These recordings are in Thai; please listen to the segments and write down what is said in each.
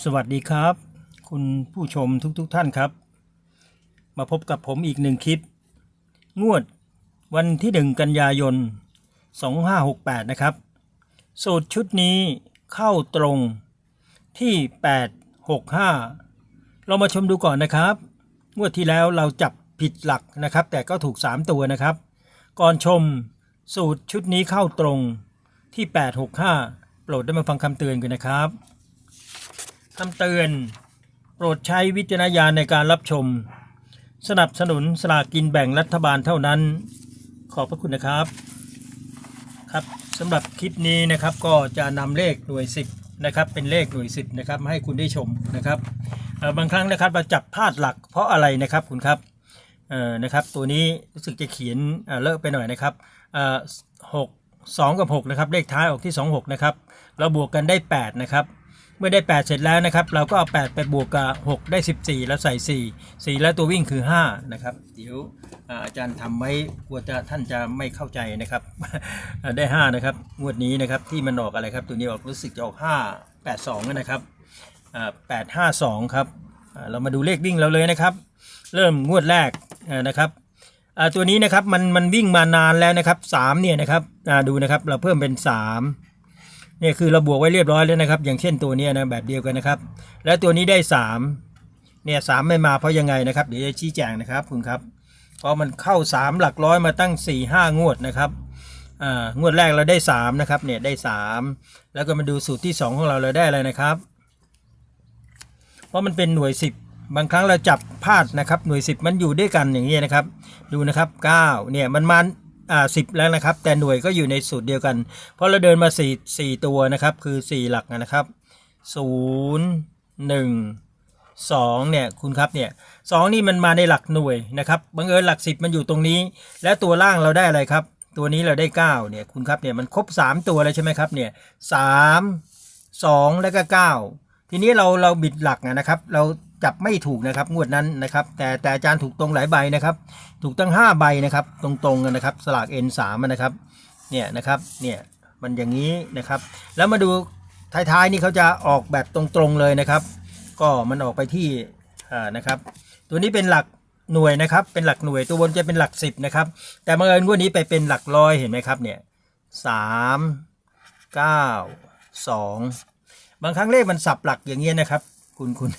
สวัสดีครับ คุณผู้ชมทุกๆทท่านครับ มาพบกับผมอีกหนึ่งคลิป งวดวันที่1กันยายน 2568 นะครับ สูตรชุดนี้เข้าตรงที่ 865 เรามาชมดูก่อนนะครับ งวดที่แล้วเราจับผิดหลักนะครับ แต่ก็ถูก 3 ตัวนะครับ ก่อนชมสูตรชุดนี้เข้าตรงที่ 865 โปรดได้มาฟังคำเตือนกันนะครับ คำเตือน โปรดใช้วิจารณญาณในการรับชม สนับสนุนสลากกินแบ่งรัฐบาลเท่านั้น ขอบพระคุณนะครับ ครับสำหรับคลิปนี้นะครับก็จะนำเลขหน่วย 10นะครับเป็นเลขหน่วย 10นะครับมาให้คุณได้ชมนะครับบางครั้งนะครับเราจับพลาดหลักเพราะอะไรนะครับคุณครับเออนะครับตัวนี้รู้สึกจะเขียนเลอะไปหน่อยนะครับเออหกสองกับ6นะครับเลขท้ายออกที่ 26นะครับเราบวกกันได้ 8 นะครับ มื่อได้ 8 เสร็จแล้วนะครับ เราก็เอา 8 ไปบวกกับ 6 ได้ 14 แล้วใส่ 4 4 แล้วตัววิ่งคือ 5 นะครับ เดี๋ยวอาจารย์ทำไว้กลัวจะท่านจะไม่เข้าใจนะครับ ได้ 5 นะครับ งวดนี้นะครับที่มันออกอะไรครับ ตัวนี้ออกรู้สึกจะออก 5 8 2 นะครับอ่า8 5 2 ครับ เรามาดูเลขวิ่งเราเลยนะครับ เริ่มงวดแรกนะครับตัวนี้นะครับมันมันวิ่งมานานแล้วนะครับ3เนี่ยนะครับดูนะครับเราเพิ่มเป็น 3 เนี่ยคือเราบวกไว้เรียบร้อยแล้วนะครับ อย่างเช่นตัวนี้นะแบบเดียวกันนะครับ แล้วตัวนี้ได้ 3 เนี่ยสามไม่มาเพราะยังไงนะครับ เดี๋ยวจะชี้แจงนะครับคุณครับเพราะมันเข้า 3 หลักร้อยมาตั้ง 4 5 งวดนะครับอ่างวดแรกเราได้ 3 นะครับเนี่ยได้ 3 แล้วก็มาดูสูตรที่ 2 ของเราเราได้อะไรนะครับ เพราะมันเป็นหน่วย 10 บางครั้งเราจับพลาดนะครับหน่วย 10 มันอยู่ด้วยกันอย่างนี้นะครับ ดูนะครับ 9 เนี่ยมันมา อ่าสิแล้วนะครับ แต่หน่วยก็อยู่ในสูตรเดียวกัน เพราะเราเดินมา4 4ตัวนะครับ คือ 4 หลักนะครับ 0 1 2เนี่ยคุณครับเนี่ยสองนี่มันมาในหลักหน่วยนะครับบังเอิญหลัก 10 มันอยู่ตรงนี้ แล้วตัวล่างเราได้อะไรครับ ตัวนี้เราได้ 9เนี่ยคุณครับเนี่ยมันครบ 3 ตัวแล้วใช่ไหมครับเนี่ยสามสองแล้วก็ 9 ทีนี้เราเราบิดหลักนะครับ เรา จับไม่ถูกนะครับ งวดนั้นนะครับ แต่แต่อาจารย์ถูกตรงหลายใบนะครับ ถูกตั้ง 5 ใบนะครับ ตรงๆกันนะครับ สลาก N3 อะนะครับ เนี่ยนะครับ เนี่ยมันอย่างนี้นะครับ แล้วมาดูท้ายๆนี่เขาจะออกแบบตรงๆเลยนะครับ ก็มันออกไปที่อ่านะครับ ตัวนี้เป็นหลักหน่วยนะครับ เป็นหลักหน่วยตัวบนจะเป็นหลักสิบนะครับ แต่บังเอิญงวดนี้ไปเป็นหลักร้อยเห็นไหมครับ เนี่ยสามเก้าสองบางครั้งเลขมันสับหลักอย่างเงี้ยนะครับ คุณคุณ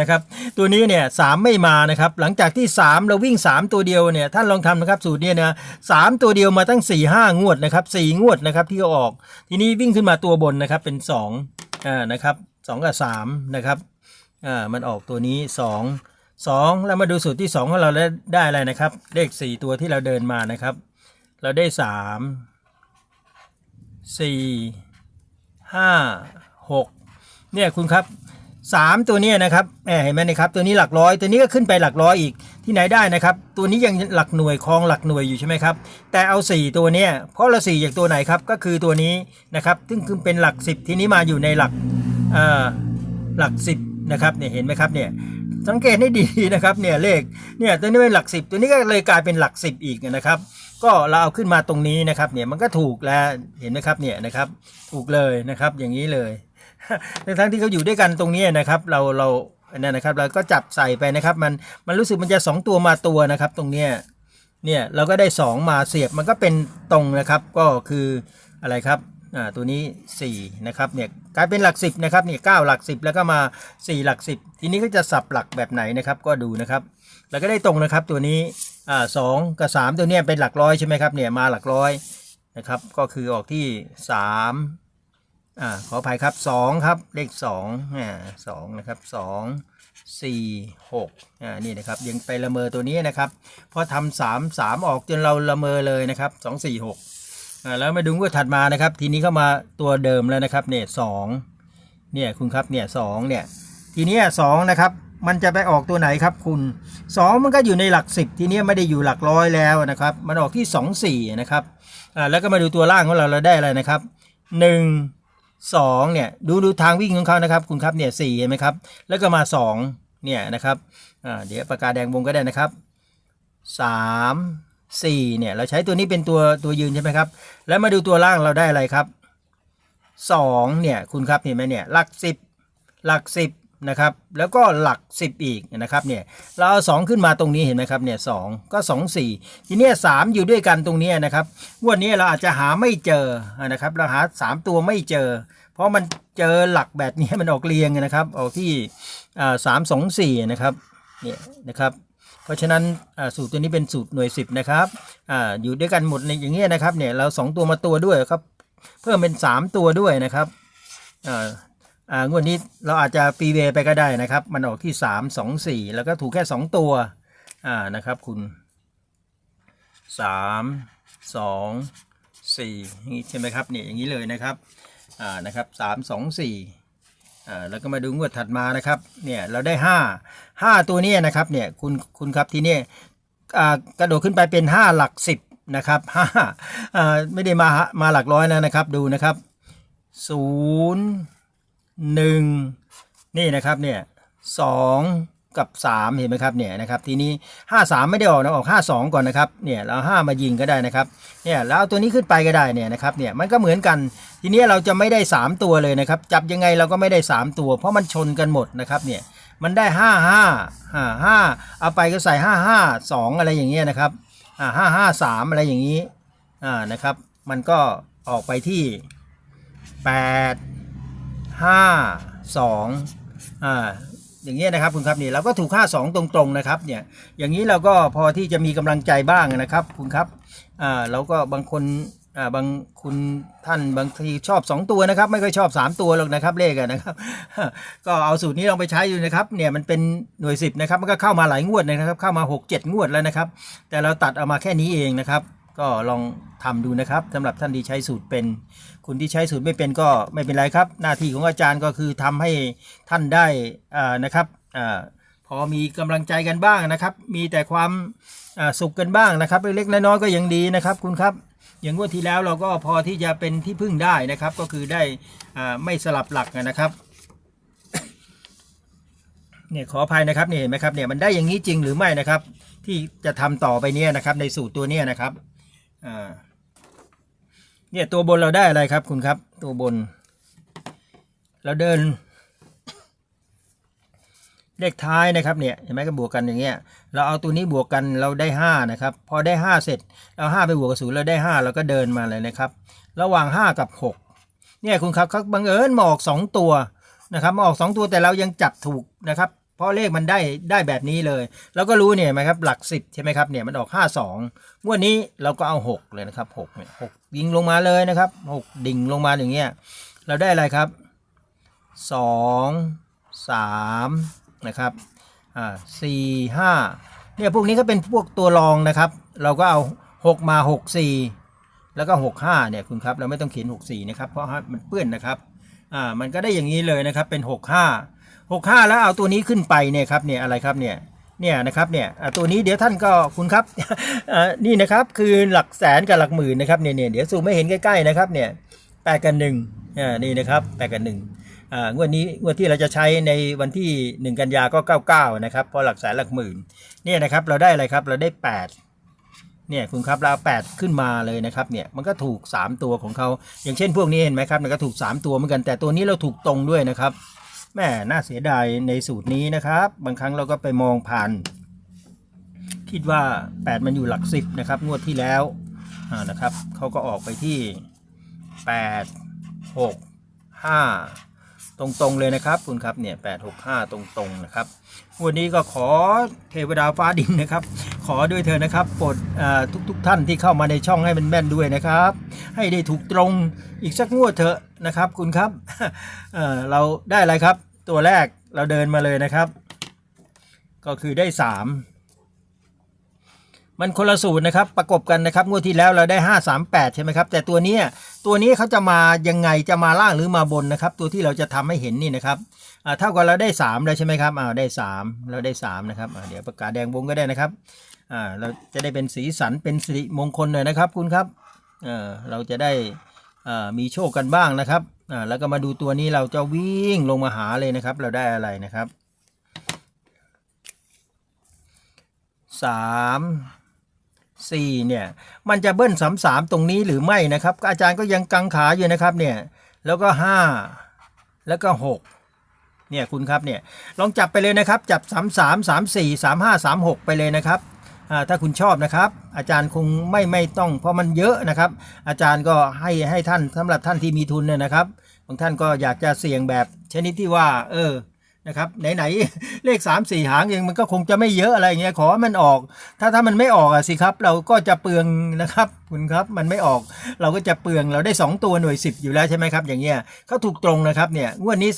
นะครับ ตัวนี้เนี่ยสามไม่มานะครับ หลังจากที่สามเราวิ่งสามตัวเดียวเนี่ยท่านลองทำนะครับสูตรเนี่ยนะสามตัวเดียวมาตั้งสี่ห้างวดนะครับสี่งวดนะครับที่เอาออก ทีนี้วิ่งขึ้นมาตัวบนนะครับเป็นสองอ่านะครับสองกับสามนะครับอ่ามันออกตัวนี้สองสองแล้วมาดูสูตรที่สองของเราได้ได้อะไรนะครับ เลขสี่ตัวที่เราเดินมานะครับ เราได้สามสี่ห้าหกเนี่ยคุณครับ สามตัวนี้นะครับแหมเห็นไหมนะครับตัวนี้หลักร้อย ตัวนี้ก็ขึ้นไปหลักร้อยอีกที่ไหนได้นะครับ ตัวนี้ยังหลักหน่วยคลองหลักหน่วยอยู่ใช่ไหมครับแต่เอาสี่ตัวเนี้ยเพราะเราสี่จากตัวไหนครับก็คือตัวนี้นะครับซึ่งคือเป็นหลักสิบที่นี้มาอยู่ในหลักหลักสิบนะครับเนี่ยเห็นไหมครับเนี่ยสังเกตให้ดีนะครับเนี่ยเลขเนี่ยตัวนี้เป็นหลักสิบตัวนี้ก็เลยกลายเป็นหลักสิบอีกนะครับ ก็เราเอาขึ้นมาตรงนี้นะครับเนี่ยมันก็ถูกแล้วเห็นไหมครับเนี่ยนะครับถูกเลยนะครับอย่างนี้เลย ทั้งที่เขาอยู่ด้วยกันตรงนี้นะครับ เราเราอันนั้นะครับเราก็จับใส่ไปนะครับ มันมันรู้สึกมันจะสองตัวมาตัวนะครับ ตรงเนี้ยเนี่ยเราก็ได้สองมาเสียบมันก็เป็นตรงนะครับ ก็คืออะไรครับอ่าตัวนี้ 4 นะครับเนี่ยกลายเป็นหลัก 10นะครับเนี่ยเก้าหลัก 10 แล้วก็มา 4 หลัก 10 ทีนี้ก็จะสับหลักแบบไหนนะครับ ก็ดูนะครับแล้วก็ได้ตรงนะครับตัวนี้อ่าสองกับสามตัวเนี้ยเป็นหลักร้อยใช่ไหมครับเนี่ยมาหลักร้อยนะครับ ก็คือออกที่สาม อ่าขออภัยครับสองครับเลขสองอ่าสองนะครับสองสี่หกอ่านี่นะครับยังไปละเมอตัวนี้นะครับพอทำสามสามออกจนเราละเมอเลยนะครับสองสี่หกอ่าแล้วมาดูงวดถัดมานะครับ ทีนี้เข้ามาตัวเดิมแล้วนะครับเนี่ยสองเนี่ยคุณครับเนี่ยสองเนี่ยทีนี้ยสองนะครับมันจะไปออกตัวไหนครับคุณสองมันก็อยู่ในหลักสิบทีนี้ไม่ได้อยู่หลักร้อยแล้วนะครับ มันออกที่สองสี่นะครับอ่าแล้วก็มาดูตัวล่างของเราเราได้อะไรนะครับห นึ่งสองเนี่ยดูดูทางวิ่งของเขานะครับคุณครับเนี่ยสี่เห็นไหมครับแล้วก็มาสองเนี่ยนะครับเดี๋ยวปากกาแดงวงก็ได้นะครับสามสี่เนี่ยเราใช้ตัวนี้เป็นตัวตัวยืนใช่ไหมครับแล้วมาดูตัวล่างเราได้อะไรครับสองเนี่ยคุณครับเห็นไหมเนี่ยหลักสิบหลักสิบ นะครับ แล้วก็หลักสิบอีกนะครับเนี่ยเราเอาสองขึ้นมาตรงนี้เห็นไหมครับเนี่ยสองก็สองสี่ทีนี้สามอยู่ด้วยกันตรงนี้นะครับวดนี้เราอาจจะหาไม่เจอนะครับเราหาสามตัวไม่เจอ เพราะมันเจอหลักแบบนี้มันออกเรียงนะครับออกที่สามสองสี่นะครับเนี่ยนะครับเพราะฉะนั้นสูตรตัวนี้เป็นสูตรหน่วยสิบนะครับออยู่ด้วยกันหมดในอย่างเงี้ยนะครับเนี่ยเราสองตัวมาตัวด้วยครับ เพิ่มเป็นสามตัวด้วยนะครับ อ่างวดนี้เราอาจจะปีเวไปก็ได้นะครับ มันออกที่สามสองสี่แล้วก็ถูกแค่สองตัวอ่านะครับคุณสามสองสี่นี่ใช่ไหมครับเนี่ยอย่างนี้เลยนะครับอ่านะครับสามสองสี่อ่าแล้วก็มาดูงวดถัดมานะครับเนี่ยเราได้ห้าห้าตัวนี้นะครับเนี่ยคุณคุณครับที่นี่อ่ากระโดดขึ้นไปเป็นห้าหลักสิบนะครับห้าอ่าไม่ได้มามาหลักร้อยแล้วนะครับดูนะครับศูนย์ หนึ่งนี่นะครับเนี่ยสองกับสามเห็นไหมครับเนี่ยนะครับทีนี้ห้าสามไม่ได้ออกนะออกห้าสองก่อนนะครับเนี่ยเราห้ามายิงก็ได้นะครับเนี่ยแล้วเอาตัวนี้ขึ้นไปก็ได้เนี่ยนะครับเนี่ยมันก็เหมือนกัน ทีนี้เราจะไม่ได้ 3 ตัวเลยนะครับจับยังไงเราก็ไม่ได้ 3 ตัว เพราะมันชนกันหมดนะครับเนี่ยมันได้ 5 5 5 5 เอาไปก็ใส่ 5 5 2 อะไรอย่างเงี้ยนะครับอ่า5 5 3 อะไรอย่างนี้อ่านะครับมันก็ออกไปที่ 8 5 2อ่าอย่างเงี้ยนะครับคุณครับนี่เราก็ถูก5 2ตรงๆนะครับเนี่ยอย่างนี้เราก็พอที่จะมีกำลังใจบ้างนะครับคุณครับอ่าเราก็บางคนอ่าบางคุณท่านบางทีชอบ 2 ตัวนะครับ ไม่ค่อยชอบ 3 ตัวหรอกนะครับเลขนะครับ ก็เอาสูตรนี้ลองไปใช้ดูนะครับเนี่ยมันเป็นหน่วยสิบนะครับมันก็เข้ามาหลายงวดนะครับเข้ามา 6 7 งวดแล้วนะครับ แต่เราตัดเอามาแค่นี้เองนะครับ ก็ลองทำดูนะครับสำหรับท่านที่ใช้สูตรเป็น คุณที่ใช้สูตรไม่เป็นก็ไม่เป็นไรครับ หน้าที่ของอาจารย์ก็คือทำให้ท่านได้นะครับอพอมีกำลังใจกันบ้างนะครับ มีแต่ความสุขกันบ้างนะครับเล็กๆน้อยๆก็ยังดีนะครับคุณครับอย่างงวดที่แล้วเราก็พอที่จะเป็นที่พึ่งได้นะครับ ก็คือได้ไม่สลับหลักนะครับเนี่ยขออภัยนะครับเนี่ยเห็นไหมครับเนี่ยมันได้อย่างนี้จริงหรือไม่นะครับ ที่จะทำต่อไปเนี่ยนะครับในสูตรตัวเนี้ยนะครับ อ่าเนี่ยตัวบนเราได้อะไรครับคุณครับ ตัวบน เราเดิน เลขท้ายนะครับเนี่ยเห็นไหมก็บวกกันอย่างเงี้ยเราเอาตัวนี้บวกกันเราได้ห้านะครับพอได้ห้าเสร็จเราห้าไปบวกกับศูนย์เราได้ห้าเราก็เดินมาเลยนะครับ ระหว่างห้ากับหกเนี่ยคุณครับเขาบังเอิญมาออกสองตัวนะครับมาออกสองตัวแต่เรายังจับถูกนะครับ เพราะเลขมันได้ได้แบบนี้เลยเราก็รู้เนี่ยไหมครับหลักสิบใช่ไหมครับเนี่ยมันออกห้าสองวดนี้เราก็เอาหกเลยนะครับหกเนี่ยหกยิงลงมาเลยนะครับหกดิ่งลงมาอย่างเงี้ยเราได้อะไรครับสองสามนะครับอ่าสี่ห้าเนี่ยพวกนี้ก็เป็นพวกตัวรองนะครับ เราก็เอาหกมาหกสี่แล้วก็หกห้าเนี่ยคุณครับเราไม่ต้องเขียนหกสี่นะครับเพราะมันเปื้อนนะครับอ่ามันก็ได้อย่างนี้เลยนะครับเป็นหก หกห้าแล้วเอาตัวนี้ขึ้นไปเนี่ยครับเนี่ยอะไรครับเนี่ยเนี่ยนะครับเนี่ยตัวนี้เดี๋ยวท่านก็คุณครับนี่นะครับคือหลักแสนกับหลักหมื่นนะครับเนี่ยเนี่ยเดี๋ยวซูมไม่เห็นใกล้ๆนะครับเนี่ยแปดกันหนึ่งนี่นะครับแปดกันหนึ่งอ่างวดนี้งวดที่เราจะใช้ในวันที่หนึ่งกันยาก็เก้าเก้านะครับเพราะหลักแสนหลักหมื่นเนี่ยนะครับเราได้อะไรครับเราได้แปดเนี่ยคุณครับเราแปดขึ้นมาเลยนะครับเนี่ยมันก็ถูกสามตัวของเขาอย่างเช่นพวกนี้เห็นไหมครับมันก็ถูกสามตัวเหมือนกันแต่ตัวนี้เราถูกตรงด้วยนะครับ แม่น่าเสียดายในสูตรนี้นะครับ บางครั้งเราก็ไปมองผ่าน คิดว่า 8 มันอยู่หลักสิบนะครับ งวดที่แล้วนะครับเขาก็ออกไปที่ 8 6 5 ตรงๆเลยนะครับคุณครับเนี่ย8 6 5 ตรงๆนะครับวันนี้ก็ขอเทวดาฟ้าดินนะครับ ขอด้วยเธอนะครับโปรดทุกๆทท่านที่เข้ามาในช่องให้มันแม่นด้วยนะครับ ให้ได้ถูกตรงอีกสักงวดเถอะ นะครับ คุณครับเเราได้อะไรครับ ตัวแรกเราเดินมาเลยนะครับ ก็คือได้สามมันคนละสูตรนะครับประกบกันนะครับงวดที่แล้วเราได้ห้าสามแปดใช่ไหมครับ แต่ตัวนี้ตัวนี้เขาจะมายังไงจะมาล่างหรือมาบนนะครับ ตัวที่เราจะทำให้เห็นนี่นะครับเท่ากับเราได้สามแล้วใช่ไหมครับอ่าได้สามเราได้สามนะครับเดี๋ยวประกาศแดงวงก็ได้นะครับอ่าเราจะได้เป็นสีสันเป็นสิริมงคลหน่อยนะครับ คุณครับเออเราจะได้ มีโชคกันบ้างนะครับแล้วก็มาดูตัวนี้เราจะวิ่งลงมาหาเลยนะครับ เราได้อะไรนะครับสามสี่เนี่ยมันจะเบิ้ลสามสามตรงนี้หรือไม่นะครับ อาจารย์ก็ยังกังขาอยู่นะครับเนี่ยแล้วก็ห้าแล้วก็หกเนี่ยคุณครับเนี่ยลองจับไปเลยนะครับ จับ3 3 3 4 3 5 3 6ไปเลยนะครับ ถ้าคุณชอบนะครับ อาจารย์คงไม่ไม่ต้อง เพราะมันเยอะนะครับ อาจารย์ก็ให้ให้ท่านสำหรับท่านที่มีทุนเนี่ยนะครับบางท่านก็อยากจะเสี่ยงแบบชนิดที่ว่า เออนะครับไหนๆเลข 3 4 หางเองมันก็คงจะไม่เยอะอะไรเงี้ยขอให้มันออก ถ้าถ้ามันไม่ออกอะสิครับ เราก็จะเปลืองนะครับคุณครับมันไม่ออกเราก็จะเปลืองเราได้ 2 ตัวหน่วย 10 อยู่แล้วใช่ไหมครับอย่างเงี้ยเขาถูกตรงนะครับเนี่ยงวดนี้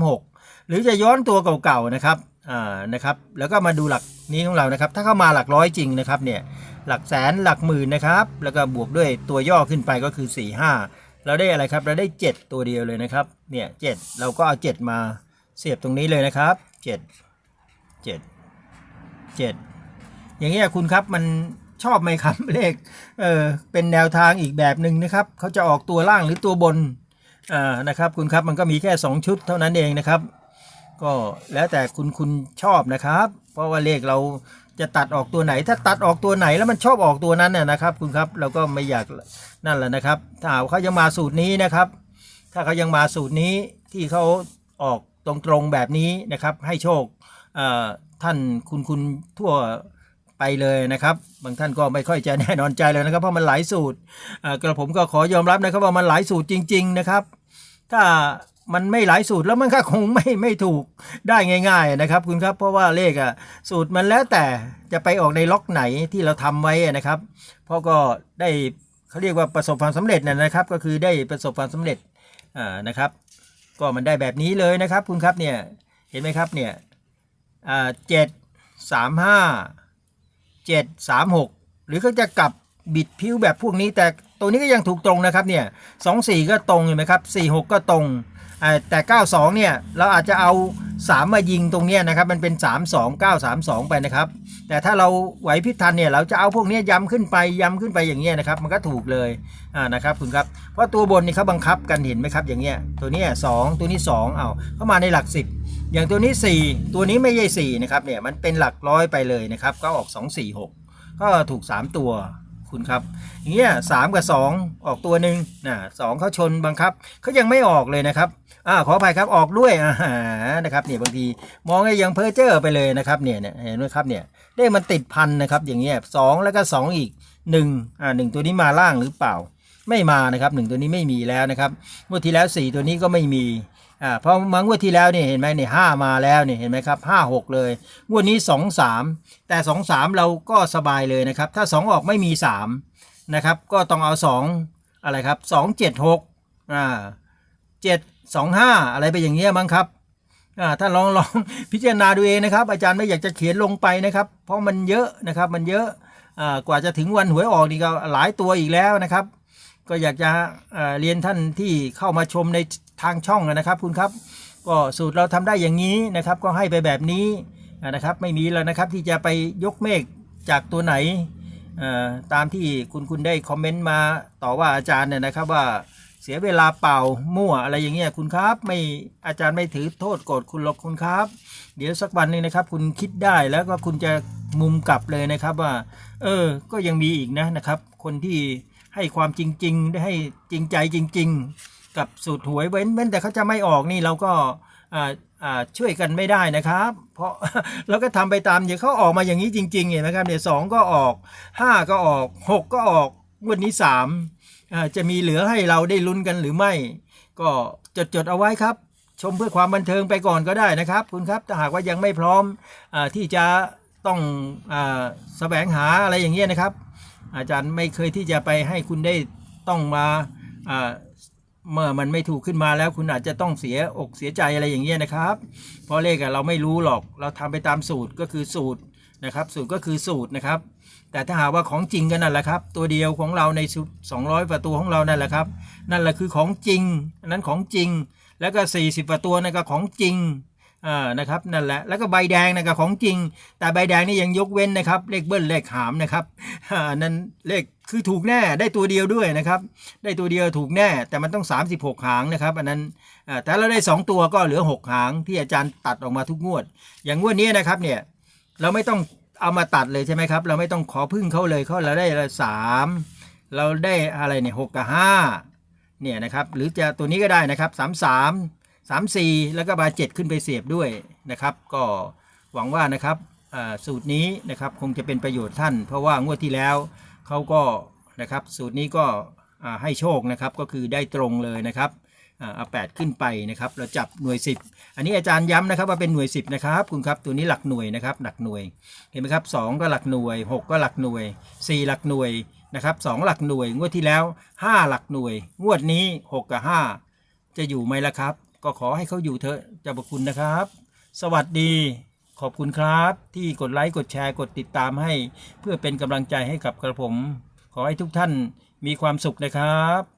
3536 หรือจะย้อนตัวเก่าๆนะครับ อ่านะครับแล้วก็มาดูหลักนี้ของเรานะครับ ถ้าเข้ามาหลักร้อยจริงนะครับเนี่ยหลักแสนหลักหมื่นนะครับ แล้วก็บวกด้วยตัวย่อขึ้นไปก็คือ4 5เราได้อะไรครับ เราได้ 7 ตัวเดียวเลยนะครับเนี่ยเเราก็เอา 7 มาเสียบตรงนี้เลยนะครับ 7 7 7 อย่างเงี้ยคุณครับมันชอบไหมครับเลขเออเป็นแนวทางอีกแบบหนึ่งนะครับเขาจะออกตัวล่างหรือตัวบนอ่านะครับคุณครับมันก็มีแค่ 2 ชุดเท่านั้นเองนะครับ ก็แล้วแต่คุณคุณชอบนะครับ เพราะว่าเลขเราจะตัดออกตัวไหน ถ้าตัดออกตัวไหนแล้วมันชอบออกตัวนั้นน่ะนะครับ คุณครับเราก็ไม่อยากนั่นแหละนะครับ ถ้าเขายังมาสูตรนี้นะครับ ถ้าเขายังมาสูตรนี้ที่เขาออกตรงๆแบบนี้นะครับ ให้โชคท่านคุณคุณทั่วไปเลยนะครับ บางท่านก็ไม่ค่อยจะแน่นอนใจเลยนะครับ เพราะมันหลายสูตรกระผมก็ขอยอมรับนะครับว่ามันหลายสูตรจริง ๆ นะครับ ถ้า มันไม่หลายสูตรแล้วมันก็คงไม่ไม่ถูกได้ง่าย ๆนะครับ คุณครับเพราะว่าเลขอะสูตรมันแล้วแต่จะไปออกในล็อกไหนที่เราทำไว้นะครับเพราะก็ได้เขาเรียกว่าประสบความสำเร็จนะนะครับ ก็คือได้ประสบความสำเร็จอ่านะครับ ก็มันได้แบบนี้เลยนะครับ คุณครับเนี่ยเห็นไหมครับเนี่ยอ่าเจ็ดสามห้าเจ็ดสามหกหรือเขาจะกลับบิดพิ้วแบบพวกนี้ แต่ตัวนี้ก็ยังถูกตรงนะครับเนี่ยสองสี่ก็ตรงเห็นไหมครับสี่หกก็ตรง แต่ 92 เนี่ย เราอาจจะเอา 3 มายิงตรงนี้นะครับ มันเป็น 3 2 9 3 2 ไปนะครับ แต่ถ้าเราไหวพริบทันเนี่ย เราจะเอาพวกนี้ย้ำขึ้นไปย้ำขึ้นไปอย่างเงี้ยนะครับ มันก็ถูกเลยอ่านะครับคุณครับ เพราะตัวบนนี่เขาบังคับกันเห็นไหมครับอย่างเงี้ย ตัวนี้ยสองตัวนี้ 2 เอาเข้ามาในหลัก 10 อย่างตัวนี้ 4 ตัวนี้ไม่ใช่4นะครับ เนี่ย มันเป็นหลักร้อยไปเลยนะครับ ก็ออก 2 4 6 ก็ถูก 3 ตัว คุณครับอย่างเงี้ยสามกับ 2 ออกตัวหนึ่งนะสองเขาชนบังคับเขายังไม่ออกเลยนะครับอ่าขออภัยครับออกด้วยอ่านะครับเนี่ยบางทีมองไอ้ยังเพ้อเจ้อไปเลยนะครับเนี่ยเนี่ยเห็นไหมครับเนี่ยเลขมันติดพันนะครับอย่างเงี้ยสองแล้วก็ 2 อีก1อ่าหนึ่งตัวนี้มาล่างหรือเปล่า ไม่มานะครับหนึ่งตัวนี้ไม่มีแล้วนะครับงวดที่แล้ว 4 ตัวนี้ก็ไม่มี อ่าเพราะมางวดที่แล้วนี่เห็นไหมนี่ห้ามาแล้วนี่เห็นไหมครับห้าหกเลยงวดนี้สองสามแต่สองสามเราก็สบายเลยนะครับ ถ้าสองออกไม่มีสามนะครับก็ต้องเอาสองอะไรครับสองเจ็ดหกอ่าเจ็ดสองห้าอะไรไปอย่างเงี้ยมั้งครับอ่าถ้าลองลองพิจารณาดูเองนะครับ อาจารย์ไม่อยากจะเขียนลงไปนะครับ เพราะมันเยอะนะครับมันเยอะอ่ากว่าจะถึงวันหวยออกนี่ก็หลายตัวอีกแล้วนะครับ ก็อยากจะอ่อเรียนท่านที่เข้ามาชมใน ทางช่องนะครับคุณครับ ก็สูตรเราทำได้อย่างนี้นะครับ ก็ให้ไปแบบนี้นะครับ ไม่มีแล้วนะครับที่จะไปยกเมฆจากตัวไหนตามที่คุณคุณได้คอมเมนต์มาต่อว่าอาจารย์เนี่ยนะครับว่าเสียเวลาเปล่ามั่วอะไรอย่างเงี้ยคุณครับ ไม่อาจารย์ไม่ถือโทษโกรธคุณหรอกคุณครับ เดี๋ยวสักวันหนึงนะครับ คุณคิดได้แล้วก็คุณจะมุมกลับเลยนะครับว่า เออ ก็ยังมีอีกนะนะครับ คนที่ให้ความจริง ๆ ได้ให้จริงใจจริง ๆ กับสูตรหวยเว้นเว้นแต่เขาจะไม่ออกนี่เราก็ช่วยกันไม่ได้นะครับ เพราะเราก็ทำไปตามอย่างเขาออกมาอย่างนี้จริงๆเห็นไหมครับเนี่ยวสองก็ออกห้าก็ออกหกก็ออกวดนี้สามจะมีเหลือให้เราได้ลุ้นกันหรือไม่ ก็จดจดๆเอาไว้ครับ ชมเพื่อความบันเทิงไปก่อนก็ได้นะครับ คุณครับถ้าหากว่ายังไม่พร้อมอที่จะต้องอแสวงหาอะไรอย่างเงี้ยนะครับ อาจารย์ไม่เคยที่จะไปให้คุณได้ต้องมา เมื่อมันไม่ถูกขึ้นมาแล้วคุณอาจจะต้องเสียอกเสียใจอะไรอย่างเงี้ยนะครับ เพราะเลขอะเราไม่รู้หรอกเราทำไปตามสูตรก็คือสูตรนะครับ สูตรก็คือสูตรนะครับ แต่ถ้าหากว่าของจริงกันนั่นแหละครับ ตัวเดียวของเราใน200ประตัวของเรานั่นแหละครับ นั่นแหละคือของจริงอันนั้นของจริง แล้วก็ 40ประตัวนั่นก็ของจริง อ่านะครับนั่นแหละแล้วก็ใบแดงนะก็ของจริง แต่ใบแดงนี่ยังยกเว้นนะครับ เลขเบิ้ลเลขหามนะครับอ่านั่นเลขคือถูกแน่ได้ตัวเดียวด้วยนะครับ ได้ตัวเดียวถูกแน่แต่มันต้อง 36 หางนะครับ อันนั้นแต่เราได้ 2 ตัวก็เหลือ 6 หางที่อาจารย์ตัดออกมาทุกงวด อย่างงวดนี้นะครับเนี่ยเราไม่ต้องเอามาตัดเลยใช่ไหมครับ เราไม่ต้องขอพึ่งเขาเลยเขาเราได้ละสามเราได้อะไรเนี่ยหกกับห้าเนี่ยนะครับหรือจะตัวนี้ก็ได้นะครับสามสาม สามสี่แล้วก็บาร์เจ็ดขึ้นไปเสียบด้วยนะครับ ก็หวังว่านะครับสูตรนี้นะครับคงจะเป็นประโยชน์ท่าน เพราะว่างวดที่แล้วเขาก็นะครับสูตรนี้ก็ให้โชคนะครับก็คือได้ตรงเลยนะครับเอาแปดขึ้นไปนะครับ เราจับหน่วยสิบอันนี้อาจารย์ย้ำนะครับว่าเป็นหน่วยสิบนะครับคุณครับตัวนี้หลักหน่วยนะครับหลักหน่วยเห็นไหมครับสองก็หลักหน่วยหกก็หลักหน่วยสี่หลักหน่วยนะครับสองหลักหน่วย งวดที่แล้วห้าหลักหน่วย งวดนี้หกกับห้าจะอยู่ไหมล่ะครับ ก็ขอให้เขาอยู่เถอะเจ้าพระคุณนะครับ สวัสดีขอบคุณครับ ที่กดไลค์กดแชร์กดติดตามให้ เพื่อเป็นกำลังใจให้กับกระผม ขอให้ทุกท่านมีความสุขนะครับ